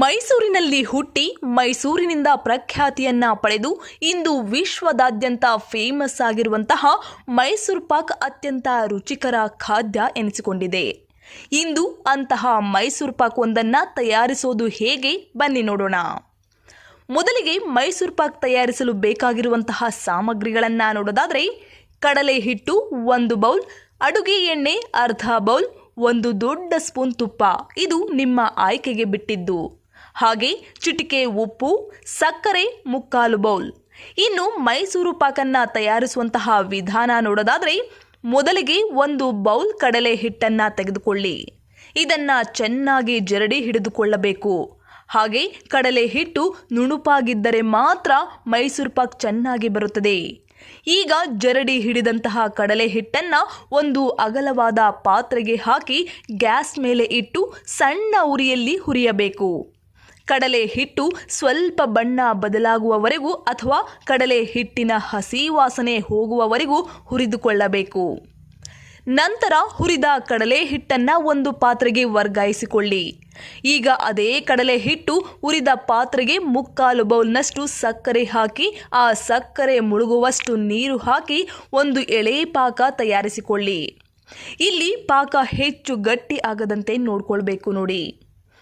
ಮೈಸೂರಿನಲ್ಲಿ ಹುಟ್ಟಿ ಮೈಸೂರಿನಿಂದ ಪ್ರಖ್ಯಾತಿಯನ್ನ ಪಡೆದು ಇಂದು ವಿಶ್ವದಾದ್ಯಂತ ಫೇಮಸ್ ಆಗಿರುವಂತಹ ಮೈಸೂರು ಪಾಕ್ ಅತ್ಯಂತ ರುಚಿಕರ ಖಾದ್ಯ ಎನಿಸಿಕೊಂಡಿದೆ. ಇಂದು ಅಂತಹ ಮೈಸೂರು ಪಾಕ್ ಒಂದನ್ನು ತಯಾರಿಸೋದು ಹೇಗೆ? ಬನ್ನಿ ನೋಡೋಣ. ಮೊದಲಿಗೆ ಮೈಸೂರು ಪಾಕ್ ತಯಾರಿಸಲು ಬೇಕಾಗಿರುವಂತಹ ಸಾಮಗ್ರಿಗಳನ್ನು ನೋಡೋದಾದರೆ ಕಡಲೆ ಹಿಟ್ಟು ಒಂದು ಬೌಲ್, ಅಡುಗೆ ಎಣ್ಣೆ ಅರ್ಧ ಬೌಲ್, ಒಂದು ದೊಡ್ಡ ಸ್ಪೂನ್ ತುಪ್ಪ. ಇದು ನಿಮ್ಮ ಆಯ್ಕೆಗೆ ಬಿಟ್ಟಿದ್ದು. ಹಾಗೆ ಚಿಟಿಕೆ, ಉಪ್ಪು, ಸಕ್ಕರೆ, ಮುಕ್ಕಾಲು ಬೌಲ್. ಇನ್ನು ಮೈಸೂರು ಪಾಕನ್ನು ತಯಾರಿಸುವಂತಹ ವಿಧಾನ ನೋಡೋದಾದರೆ ಮೊದಲಿಗೆ ಒಂದು ಬೌಲ್ ಕಡಲೆ ಹಿಟ್ಟನ್ನು ತೆಗೆದುಕೊಳ್ಳಿ. ಇದನ್ನು ಚೆನ್ನಾಗಿ ಜರಡಿ ಹಿಡಿದುಕೊಳ್ಳಬೇಕು. ಹಾಗೆ ಕಡಲೆ ಹಿಟ್ಟು ನುಣುಪಾಗಿದ್ದರೆ ಮಾತ್ರ ಮೈಸೂರು ಪಾಕ್ ಚೆನ್ನಾಗಿ ಬರುತ್ತದೆ. ಈಗ ಜರಡಿ ಹಿಡಿದಂತಹ ಕಡಲೆ ಹಿಟ್ಟನ್ನು ಒಂದು ಅಗಲವಾದ ಪಾತ್ರೆಗೆ ಹಾಕಿ ಗ್ಯಾಸ್ ಮೇಲೆ ಇಟ್ಟು ಸಣ್ಣ ಉರಿಯಲ್ಲಿ ಹುರಿಯಬೇಕು. ಕಡಲೆ ಹಿಟ್ಟು ಸ್ವಲ್ಪ ಬಣ್ಣ ಬದಲಾಗುವವರೆಗೂ ಅಥವಾ ಕಡಲೆ ಹಿಟ್ಟಿನ ಹಸಿ ವಾಸನೆ ಹೋಗುವವರೆಗೂ ಹುರಿದುಕೊಳ್ಳಬೇಕು. ನಂತರ ಹುರಿದ ಕಡಲೆ ಹಿಟ್ಟನ್ನು ಒಂದು ಪಾತ್ರೆಗೆ ವರ್ಗಾಯಿಸಿಕೊಳ್ಳಿ. ಈಗ ಅದೇ ಕಡಲೆ ಹಿಟ್ಟು ಹುರಿದ ಪಾತ್ರೆಗೆ ಮುಕ್ಕಾಲು ಬೌಲ್ನಷ್ಟು ಸಕ್ಕರೆ ಹಾಕಿ, ಆ ಸಕ್ಕರೆ ಮುಳುಗುವಷ್ಟು ನೀರು ಹಾಕಿ ಒಂದು ಎಳೆ ಪಾಕ ತಯಾರಿಸಿಕೊಳ್ಳಿ. ಇಲ್ಲಿ ಪಾಕ ಹೆಚ್ಚು ಗಟ್ಟಿ ಆಗದಂತೆ ನೋಡ್ಕೊಳ್ಬೇಕು ನೋಡಿ.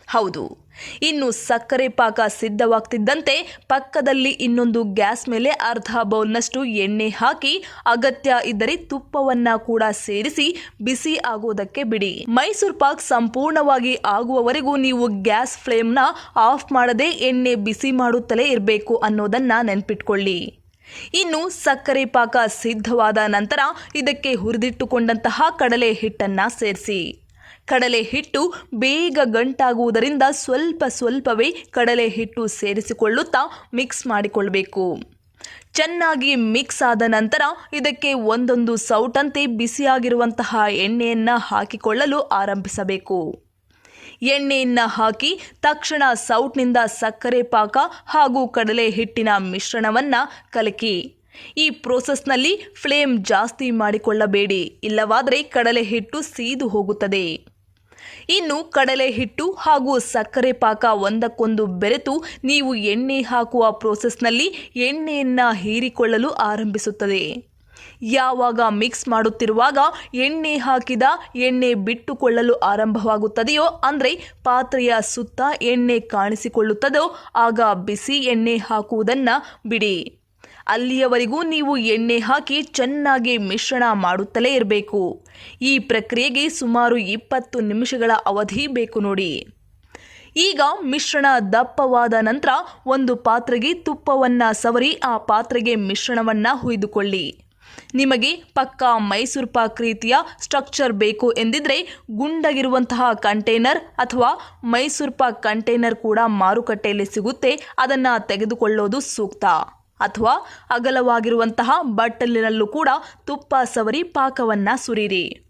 ಹೌದು. ಇನ್ನು ಸಕ್ಕರೆ ಪಾಕ ಸಿದ್ಧವಾಗ್ತಿದ್ದಂತೆ ಪಕ್ಕದಲ್ಲಿ ಇನ್ನೊಂದು ಗ್ಯಾಸ್ ಮೇಲೆ ಅರ್ಧ ಬೌಲ್ನಷ್ಟು ಎಣ್ಣೆ ಹಾಕಿ ಅಗತ್ಯ ಇದ್ದರೆ ತುಪ್ಪವನ್ನ ಕೂಡ ಸೇರಿಸಿ ಬಿಸಿ ಆಗೋದಕ್ಕೆ ಬಿಡಿ. ಮೈಸೂರು ಪಾಕ್ ಸಂಪೂರ್ಣವಾಗಿ ಆಗುವವರೆಗೂ ನೀವು ಗ್ಯಾಸ್ ಫ್ಲೇಮ್ನ ಆಫ್ ಮಾಡದೆ ಎಣ್ಣೆ ಬಿಸಿ ಮಾಡುತ್ತಲೇ ಇರಬೇಕು ಅನ್ನೋದನ್ನ ನೆನ್ಪಿಟ್ಕೊಳ್ಳಿ. ಇನ್ನು ಸಕ್ಕರೆ ಪಾಕ ಸಿದ್ಧವಾದ ನಂತರ ಇದಕ್ಕೆ ಹುರಿದಿಟ್ಟುಕೊಂಡಂತಹ ಕಡಲೆ ಹಿಟ್ಟನ್ನು ಸೇರಿಸಿ. ಕಡಲೆ ಹಿಟ್ಟು ಬೇಗ ಗಂಟಾಗುವುದರಿಂದ ಸ್ವಲ್ಪ ಸ್ವಲ್ಪವೇ ಕಡಲೆ ಹಿಟ್ಟು ಸೇರಿಸಿಕೊಳ್ಳುತ್ತಾ ಮಿಕ್ಸ್ ಮಾಡಿಕೊಳ್ಳಬೇಕು ಚೆನ್ನಾಗಿ ಮಿಕ್ಸ್ ಆದ ನಂತರ ಇದಕ್ಕೆ ಒಂದೊಂದು ಸೌಟಂತೆ ಬಿಸಿಯಾಗಿರುವಂತಹ ಎಣ್ಣೆಯನ್ನು ಹಾಕಿಕೊಳ್ಳಲು ಆರಂಭಿಸಬೇಕು. ಎಣ್ಣೆಯನ್ನು ಹಾಕಿ ತಕ್ಷಣ ಸೌಟ್ನಿಂದ ಸಕ್ಕರೆ ಪಾಕ ಹಾಗೂ ಕಡಲೆ ಹಿಟ್ಟಿನ ಮಿಶ್ರಣವನ್ನು ಕಲಕಿ. ಈ ಪ್ರೋಸೆಸ್ನಲ್ಲಿ ಫ್ಲೇಮ್ ಜಾಸ್ತಿ ಮಾಡಿಕೊಳ್ಳಬೇಡಿ, ಇಲ್ಲವಾದರೆ ಕಡಲೆ ಹಿಟ್ಟು ಸೀದು ಹೋಗುತ್ತದೆ. ಇನ್ನು ಕಡಲೆ ಹಿಟ್ಟು ಹಾಗೂ ಸಕ್ಕರೆ ಪಾಕ ಒಂದಕ್ಕೊಂದು ಬೆರೆತು ನೀವು ಎಣ್ಣೆ ಹಾಕುವ ಪ್ರೋಸೆಸ್ನಲ್ಲಿ ಎಣ್ಣೆಯನ್ನು ಹೀರಿಕೊಳ್ಳಲು ಆರಂಭಿಸುತ್ತದೆ. ಯಾವಾಗ ಮಿಕ್ಸ್ ಮಾಡುತ್ತಿರುವಾಗ ಎಣ್ಣೆ ಹಾಕಿದ ಎಣ್ಣೆ ಬಿಟ್ಟುಕೊಳ್ಳಲು ಆರಂಭವಾಗುತ್ತದೆಯೋ, ಅಂದರೆ ಪಾತ್ರೆಯ ಸುತ್ತ ಎಣ್ಣೆ ಕಾಣಿಸಿಕೊಳ್ಳುತ್ತದೋ, ಆಗ ಬಿಸಿ ಎಣ್ಣೆ ಹಾಕುವುದನ್ನು ಬಿಡಿ. ಅಲ್ಲಿಯವರೆಗೂ ನೀವು ಎಣ್ಣೆ ಹಾಕಿ ಚೆನ್ನಾಗಿ ಮಿಶ್ರಣ ಮಾಡುತ್ತಲೇ ಇರಬೇಕು. ಈ ಪ್ರಕ್ರಿಯೆಗೆ ಸುಮಾರು ಇಪ್ಪತ್ತು ನಿಮಿಷಗಳ ಅವಧಿ ಬೇಕು ನೋಡಿ. ಈಗ ಮಿಶ್ರಣ ದಪ್ಪವಾದ ನಂತರ ಒಂದು ಪಾತ್ರೆಗೆ ತುಪ್ಪವನ್ನು ಸವರಿ ಆ ಪಾತ್ರೆಗೆ ಮಿಶ್ರಣವನ್ನು ಹುಯ್ದುಕೊಳ್ಳಿ. ನಿಮಗೆ ಪಕ್ಕಾ ಮೈಸೂರು ಪಾಕ್ ರೀತಿಯ ಸ್ಟ್ರಕ್ಚರ್ ಬೇಕು ಎಂದಿದ್ರೆ ಗುಂಡಗಿರುವಂತಹ ಕಂಟೈನರ್ ಅಥವಾ ಮೈಸೂರು ಪಾಕ್ ಕಂಟೈನರ್ ಕೂಡ ಮಾರುಕಟ್ಟೆಯಲ್ಲಿ ಸಿಗುತ್ತೆ, ಅದನ್ನು ತೆಗೆದುಕೊಳ್ಳೋದು ಸೂಕ್ತ. ಅಥವಾ ಅಗಲವಾಗಿರುವಂತಹ ಬಟ್ಟಲಿನಲ್ಲೂ ಕೂಡ ತುಪ್ಪ ಸವರಿ ಪಾಕವನ್ನು ಸುರಿರಿ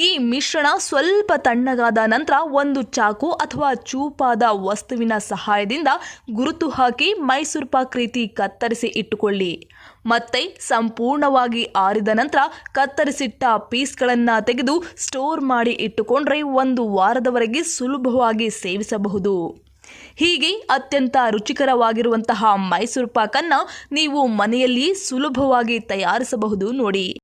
ಈ ಮಿಶ್ರಣ ಸ್ವಲ್ಪ ತಣ್ಣಗಾದ ನಂತರ ಒಂದು ಚಾಕು ಅಥವಾ ಚೂಪಾದ ವಸ್ತುವಿನ ಸಹಾಯದಿಂದ ಗುರುತು ಹಾಕಿ ಮೈಸೂರು ಪಾಕ್ ರೀತಿ ಕತ್ತರಿಸಿ ಇಟ್ಟುಕೊಳ್ಳಿ. ಮತ್ತೆ ಸಂಪೂರ್ಣವಾಗಿ ಆರಿದ ನಂತರ ಕತ್ತರಿಸಿಟ್ಟ ಪೀಸ್ಗಳನ್ನು ತೆಗೆದು ಸ್ಟೋರ್ ಮಾಡಿ ಇಟ್ಟುಕೊಂಡ್ರೆ ಒಂದು ವಾರದವರೆಗೆ ಸುಲಭವಾಗಿ ಸೇವಿಸಬಹುದು. ಹೀಗೆ ಅತ್ಯಂತ ರುಚಿಕರವಾಗಿರುವಂತಹ ಮೈಸೂರು ಪಾಕನ್ನು ನೀವು ಮನೆಯಲ್ಲಿ ಸುಲಭವಾಗಿ ತಯಾರಿಸಬಹುದು ನೋಡಿ.